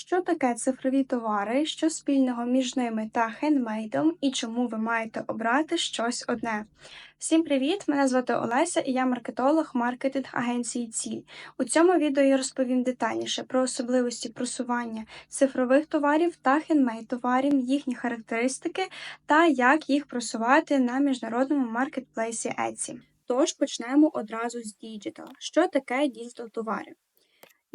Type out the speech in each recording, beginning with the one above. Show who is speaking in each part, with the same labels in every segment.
Speaker 1: Що таке цифрові товари, що спільного між ними та хендмейдом, і чому ви маєте обрати щось одне? Всім привіт! Мене звати Олеся і я маркетолог маркетинг агенції Ціль. У цьому відео я розповім детальніше про особливості просування цифрових товарів та хендмейд товарів, їхні характеристики та як їх просувати на міжнародному маркетплейсі Etsy. Тож почнемо одразу з діджитал. Що таке діджитал товари?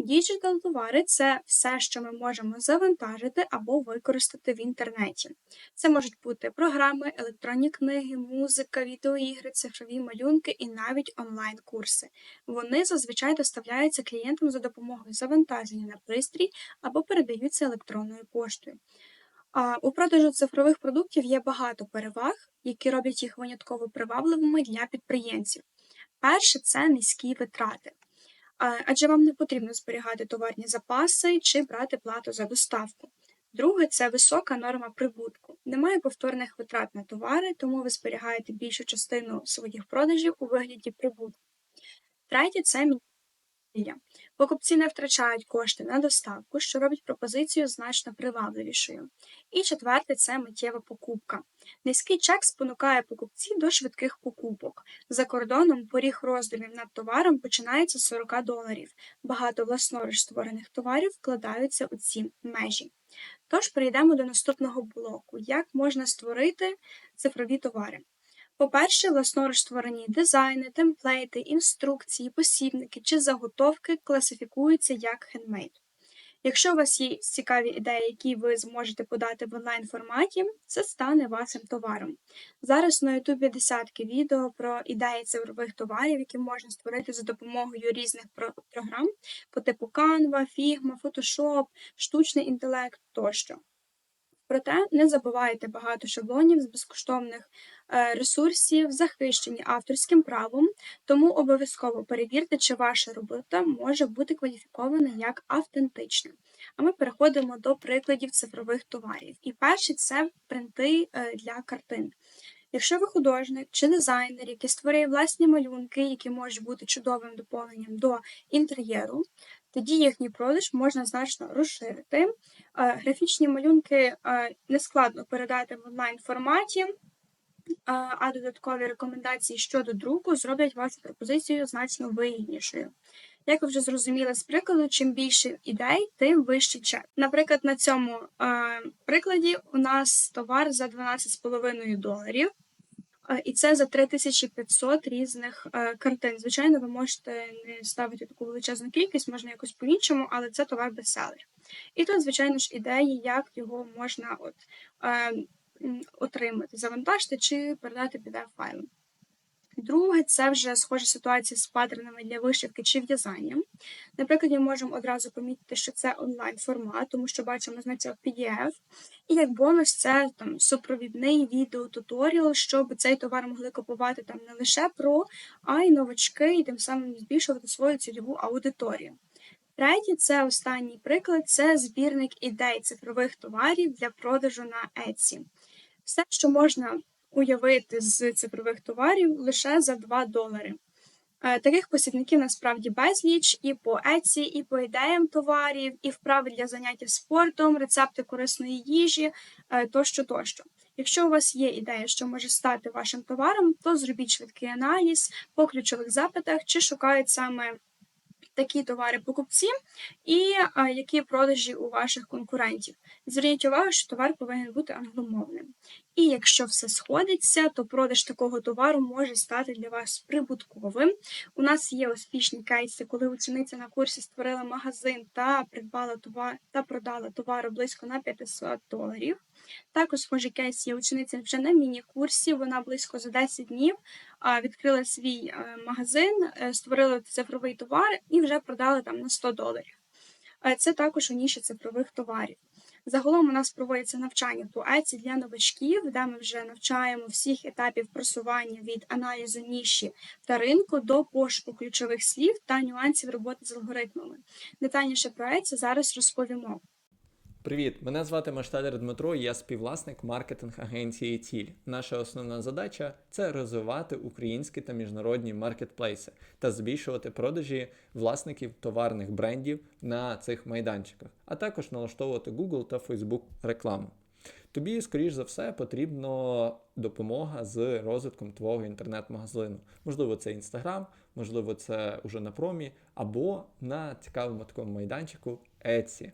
Speaker 1: Діджитал товари це все, що ми можемо завантажити або використати в інтернеті. Це можуть бути програми, електронні книги, музика, відеоігри, цифрові малюнки і навіть онлайн-курси. Вони зазвичай доставляються клієнтам за допомогою завантаження на пристрій або передаються електронною поштою. А у продажу цифрових продуктів є багато переваг, які роблять їх винятково привабливими для підприємців. Перше це низькі витрати. Адже вам не потрібно зберігати товарні запаси чи брати плату за доставку. Друге це висока норма прибутку. Немає повторних витрат на товари, тому ви зберігаєте більшу частину своїх продажів у вигляді прибутку. Третє це мінімальна. Покупці не втрачають кошти на доставку, що робить пропозицію значно привабливішою. І четверте це миттєва покупка. Низький чек спонукає покупців до швидких покупок. За кордоном поріг роздумів над товаром починається з 40 доларів. Багато власноруч створених товарів вкладаються у ці межі. Тож перейдемо до наступного блоку: як можна створити цифрові товари. По-перше, власноруч створені дизайни, темплейти, інструкції, посібники чи заготовки класифікуються як хендмейд. Якщо у вас є цікаві ідеї, які ви зможете подати в онлайн форматі, це стане вашим товаром. Зараз на Ютубі десятки відео про ідеї цифрових товарів, які можна створити за допомогою різних програм по типу Canva, Figma, Photoshop, штучний інтелект тощо. Проте не забувайте багато шаблонів з безкоштовних ресурсів, захищені авторським правом, тому обов'язково перевірте, чи ваша робота може бути кваліфікована як автентична. А ми переходимо до прикладів цифрових товарів. І перший це принти е, для картин. Якщо ви художник чи дизайнер, який створює власні малюнки, які можуть бути чудовим доповненням до інтер'єру, тоді їхній продаж можна значно розширити. Е, графічні малюнки е, нескладно передати в онлайн форматі, е, а додаткові рекомендації щодо друку зроблять вашу пропозицію значно вигіднішою. Як ви вже зрозуміли з прикладу, чим більше ідей, тим вищий чек. Наприклад, на цьому е, прикладі у нас товар за 12,5 доларів. І це за 3500 різних е, картин. Звичайно, ви можете не ставити таку величезну кількість, можна якось по-іншому, але це товар бестселер. І тут, звичайно ж, ідеї, як його можна от, е, отримати, завантажити чи передати pdf файлом. Друге, це вже схожа ситуація з паттернами для вишивки чи в'язання. Наприклад, ми можемо одразу помітити, що це онлайн-формат, тому що бачимо значок PDF. І як бонус, це там супровідний відео-туторіал, щоб цей товар могли купувати там не лише про, а й новачки, і тим самим збільшувати свою цільову аудиторію. Третє, це останній приклад це збірник ідей цифрових товарів для продажу на Etsy. Все, що можна уявити з цифрових товарів лише за 2 долари. Е, таких посібників насправді безліч і по Etsy, і по ідеям товарів, і вправи для заняття спортом, рецепти корисної їжі е, тощо тощо. Якщо у вас є ідея, що може стати вашим товаром, то зробіть швидкий аналіз по ключових запитах, чи шукають саме такі товари покупці, і а, які продажі у ваших конкурентів. Зверніть увагу, що товар повинен бути англомовним. І якщо все сходиться, то продаж такого товару може стати для вас прибутковим. У нас є успішні кейси, коли учениця на курсі створила магазин та придбала товар та продала товару близько на 500 доларів. Також схожий кейс є учениця вже на міні-курсі. Вона близько за 10 днів відкрила свій е, магазин, е, створила цифровий товар і вже продала там на 100 доларів. Е, це також у ніші цифрових товарів. Загалом у нас проводяться навчання по Еці для новачків, де ми вже навчаємо всіх етапів просування від аналізу ніші та ринку до пошуку ключових слів та нюансів роботи з алгоритмами. Детальніше про Еці зараз розповімо.
Speaker 2: Привіт, мене звати Машталер Дмитро, я співвласник маркетинг агенції Ціль. Наша основна задача це розвивати українські та міжнародні маркетплейси та збільшувати продажі власників товарних брендів на цих майданчиках, а також налаштовувати Google та Facebook рекламу. Тобі, скоріш за все, потрібна допомога з розвитком твого інтернет-магазину. Можливо, це Instagram, можливо, це уже на промі, або на цікавому такому майданчику Etsy.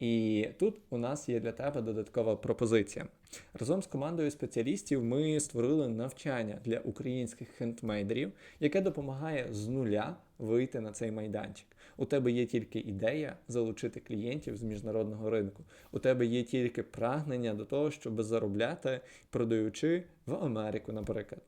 Speaker 2: І тут у нас є для тебе додаткова пропозиція. Разом з командою спеціалістів ми створили навчання для українських хендмейдерів, яке допомагає з нуля вийти на цей майданчик. У тебе є тільки ідея залучити клієнтів з міжнародного ринку. У тебе є тільки прагнення до того, щоб заробляти, продаючи в Америку, наприклад.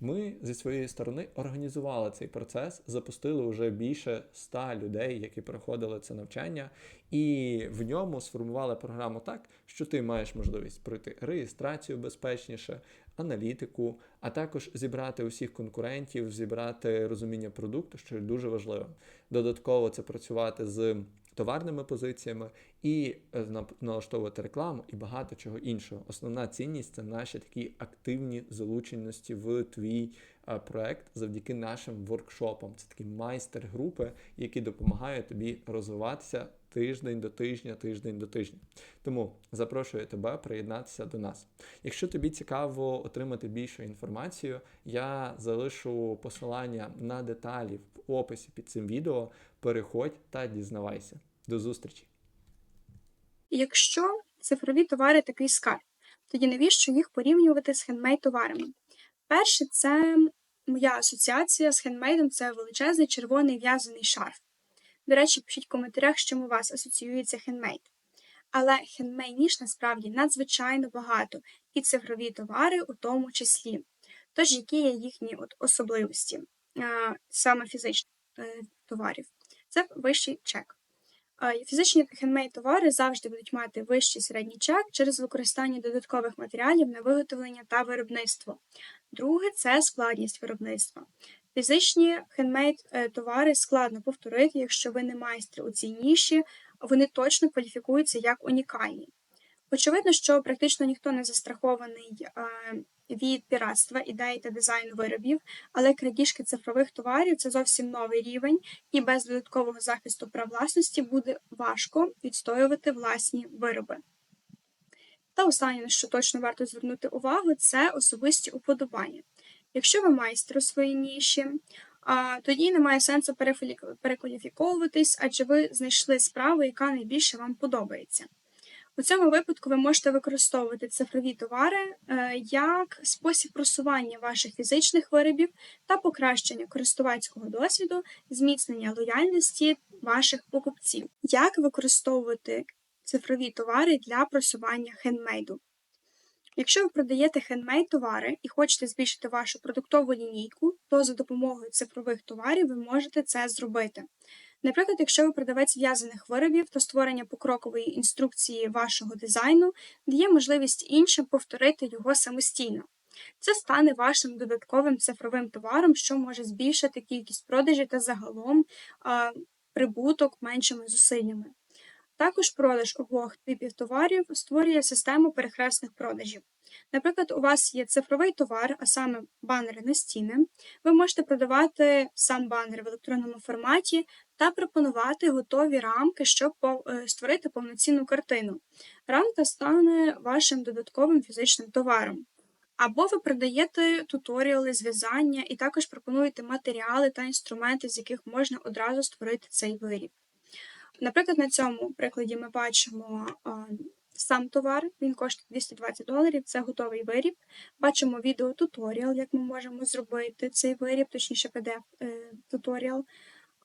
Speaker 2: Ми зі своєї сторони організували цей процес, запустили вже більше ста людей, які проходили це навчання, і в ньому сформували програму так, що ти маєш можливість пройти реєстрацію безпечніше, аналітику, а також зібрати усіх конкурентів, зібрати розуміння продукту, що дуже важливо. Додатково це працювати з товарними позиціями і е, налаштовувати рекламу і багато чого іншого. Основна цінність це наші такі активні залученості в твій е, проект завдяки нашим воркшопам. Це такі майстер-групи, які допомагають тобі розвиватися тиждень до тижня, тиждень до тижня. Тому запрошую тебе приєднатися до нас. Якщо тобі цікаво отримати більшу інформацію, я залишу посилання на деталі в описі під цим відео. Переходь та дізнавайся. До зустрічі!
Speaker 1: Якщо цифрові товари такий скарб, тоді навіщо їх порівнювати з хендмейд товарами? Перше, це моя асоціація з хендмейдом це величезний червоний в'язаний шарф. До речі, пишіть в коментарях, з чим у вас асоціюється хендмейд. Але хендмейд ніж насправді надзвичайно багато, і цифрові товари у тому числі. Тож, які є їхні от особливості, саме фізичних е, товарів, це вищий чек. Фізичні хендмейд товари завжди будуть мати вищий середній чек через використання додаткових матеріалів на виготовлення та виробництво. Друге це складність виробництва. Фізичні хендмейд е, складно повторити, якщо ви не майстри у цій ніші, вони точно кваліфікуються як унікальні. Очевидно, що практично ніхто не застрахований від піратства ідей та дизайну виробів, але крадіжки цифрових товарів це зовсім новий рівень, і без додаткового захисту прав власності буде важко відстоювати власні вироби. Та останнє, на що точно варто звернути увагу, це особисті уподобання. Якщо ви майстер у своїй ніші, тоді немає сенсу перекваліфіковуватись, адже ви знайшли справу, яка найбільше вам подобається. У цьому випадку ви можете використовувати цифрові товари е, як спосіб просування ваших фізичних виробів та покращення користувацького досвіду, зміцнення лояльності ваших покупців. Як використовувати цифрові товари для просування хендмейду? Якщо ви продаєте хендмейд товари і хочете збільшити вашу продуктову лінійку, то за допомогою цифрових товарів ви можете це зробити. Наприклад, якщо ви продавець в'язаних виробів, то створення покрокової інструкції вашого дизайну дає можливість іншим повторити його самостійно. Це стане вашим додатковим цифровим товаром, що може збільшити кількість продажів та загалом а, прибуток меншими зусиллями. Також продаж обох типів товарів створює систему перехресних продажів. Наприклад, у вас є цифровий товар, а саме банери на стіни. Ви можете продавати сам банер в електронному форматі та пропонувати готові рамки, щоб е, створити повноцінну картину. Рамка стане вашим додатковим фізичним товаром. Або ви продаєте туторіали з в'язання і також пропонуєте матеріали та інструменти, з яких можна одразу створити цей виріб. Наприклад, на цьому прикладі ми бачимо сам товар, він коштує 220 доларів, це готовий виріб. Бачимо відео-туторіал, як ми можемо зробити цей виріб, точніше PDF-туторіал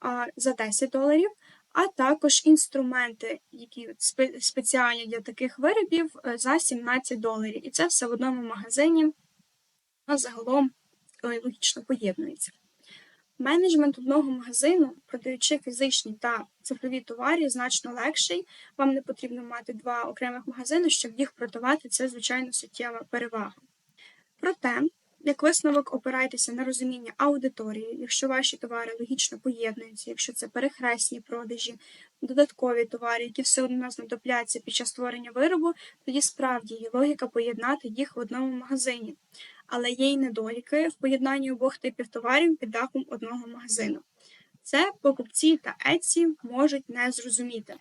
Speaker 1: е, за 10 доларів, а також інструменти, які спеціальні для таких виробів, е, за 17 доларів. І це все в одному магазині, а загалом е, логічно поєднується. Менеджмент одного магазину, продаючи фізичні та цифрові товари, значно легший. Вам не потрібно мати два окремих магазини, щоб їх продавати. Це, звичайно, суттєва перевага. Проте Як висновок, опирайтеся на розуміння аудиторії, якщо ваші товари логічно поєднуються, якщо це перехресні продажі, додаткові товари, які все одно знадобляться під час створення виробу, тоді справді є логіка поєднати їх в одному магазині. Але є й недоліки в поєднанні обох типів товарів під дахом одного магазину. Це покупці та Etsy можуть не зрозуміти.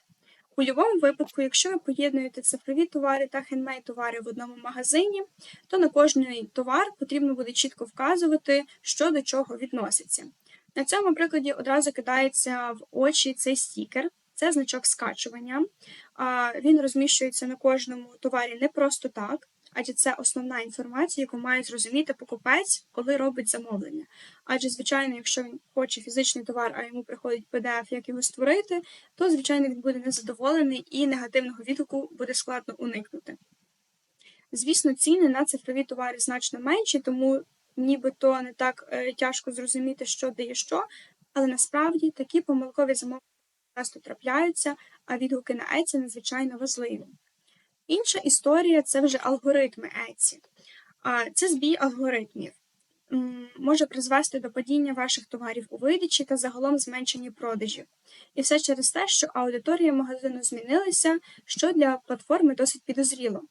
Speaker 1: У будь-якому випадку, якщо ви поєднуєте цифрові товари та хендмейд товари в одному магазині, то на кожний товар потрібно буде чітко вказувати, що до чого відноситься. На цьому прикладі одразу кидається в очі цей стікер. Це значок скачування. Він розміщується на кожному товарі не просто так, адже це основна інформація, яку має зрозуміти покупець, коли робить замовлення. Адже, звичайно, якщо він хоче фізичний товар, а йому приходить PDF, як його створити, то, звичайно, він буде незадоволений і негативного відгуку буде складно уникнути. Звісно, ціни на цифрові товари значно менші, тому нібито не так е, тяжко зрозуміти, що дає що, але насправді такі помилкові замовлення часто трапляються, а відгуки на Etsy надзвичайно важливі. Інша історія це вже алгоритми. А Це збій алгоритмів. Може призвести до падіння ваших товарів у видачі та загалом зменшення продажів. І все через те, що аудиторія магазину змінилася, що для платформи досить підозріло.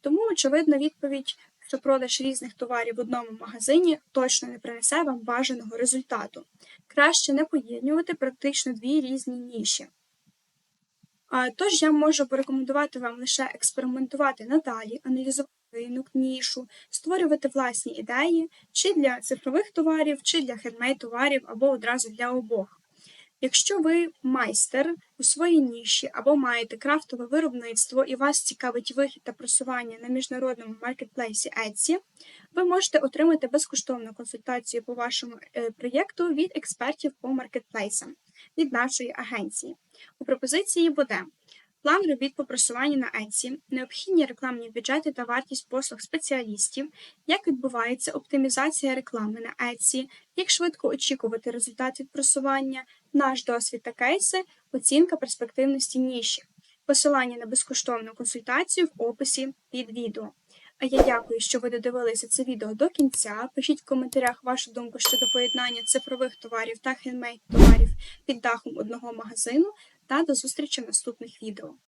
Speaker 1: Тому, очевидно, відповідь, що продаж різних товарів в одному магазині точно не принесе вам бажаного результату. Краще не поєднувати практично дві різні ніші. Тож я можу порекомендувати вам лише експериментувати надалі, аналізувати ринок, нішу, створювати власні ідеї чи для цифрових товарів, чи для хендмейд товарів, або одразу для обох. Якщо ви майстер у своїй ніші або маєте крафтове виробництво і вас цікавить вихід та просування на міжнародному маркетплейсі Etsy, ви можете отримати безкоштовну консультацію по вашому е, проєкту від експертів по маркетплейсам від нашої агенції. У пропозиції буде план робіт по просуванню на Etsy, необхідні рекламні бюджети та вартість послуг спеціалістів, як відбувається оптимізація реклами на Etsy, як швидко очікувати результат від просування, наш досвід та кейси, оцінка перспективності ніші. Посилання на безкоштовну консультацію в описі під відео. А я дякую, що ви додивилися це відео до кінця. Пишіть в коментарях вашу думку щодо поєднання цифрових товарів та хендмейд товарів під дахом одного магазину. Та до зустрічі в наступних відео.